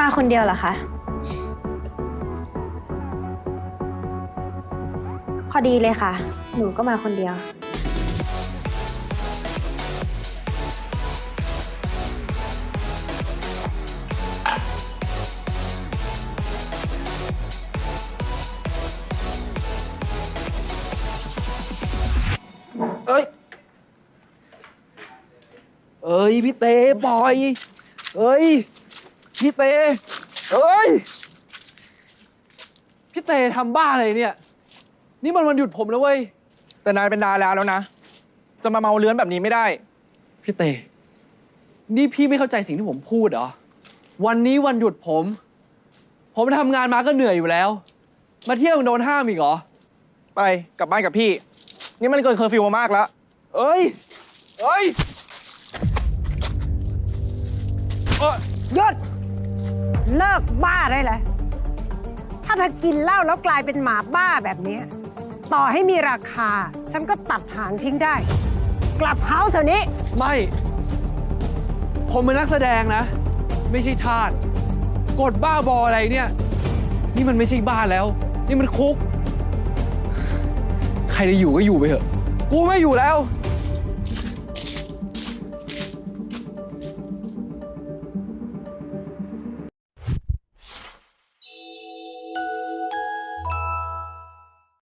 มาคนเดียวเหรอคะ พอดีเลยค่ะ หนูก็มาคนเดียว เอ้ย เอ้ยพี่เตปล่อย เอ้ย พี่เตเอ้ย พี่เตทำบ้าอะไรเนี่ย นี่มันวันหยุดผมแล้วเว้ย แต่นายเป็นดาราแล้วนะ จะมาเมาเลื้อนแบบนี้ไม่ได้ พี่เตนี่พี่ไม่เข้าใจสิ่งที่ผมพูดเหรอ วันนี้วันหยุดผม ผมทำงานมาก็เหนื่อยอยู่แล้ว มาเที่ยวยังโดนห้ามอีกเหรอ ไปกลับบ้านกับพี่ นี่มันเกินเคอร์ฟิวมามากแล้ว เอ้ย เอ้ยเอ้ยหยุดเลิกบ้าได้แล้วถ้าเธอกินเหล้าแล้วกลายเป็นหมาบ้าแบบเนี้ยต่อให้มีราคา ฉันก็ตัดหางทิ้งได้ กลับเฮาส์เดี๋ยวนี้ ไม่ ผมเป็นนักแสดงนะ ไม่ใช่ทาสกดบ้าบออะไรเนี่ย นี่มันไม่ใช่บ้านแล้ว นี่มันคุกใครจะอยู่ก็อยู่ไปเถอะ กูไม่อยู่แล้ว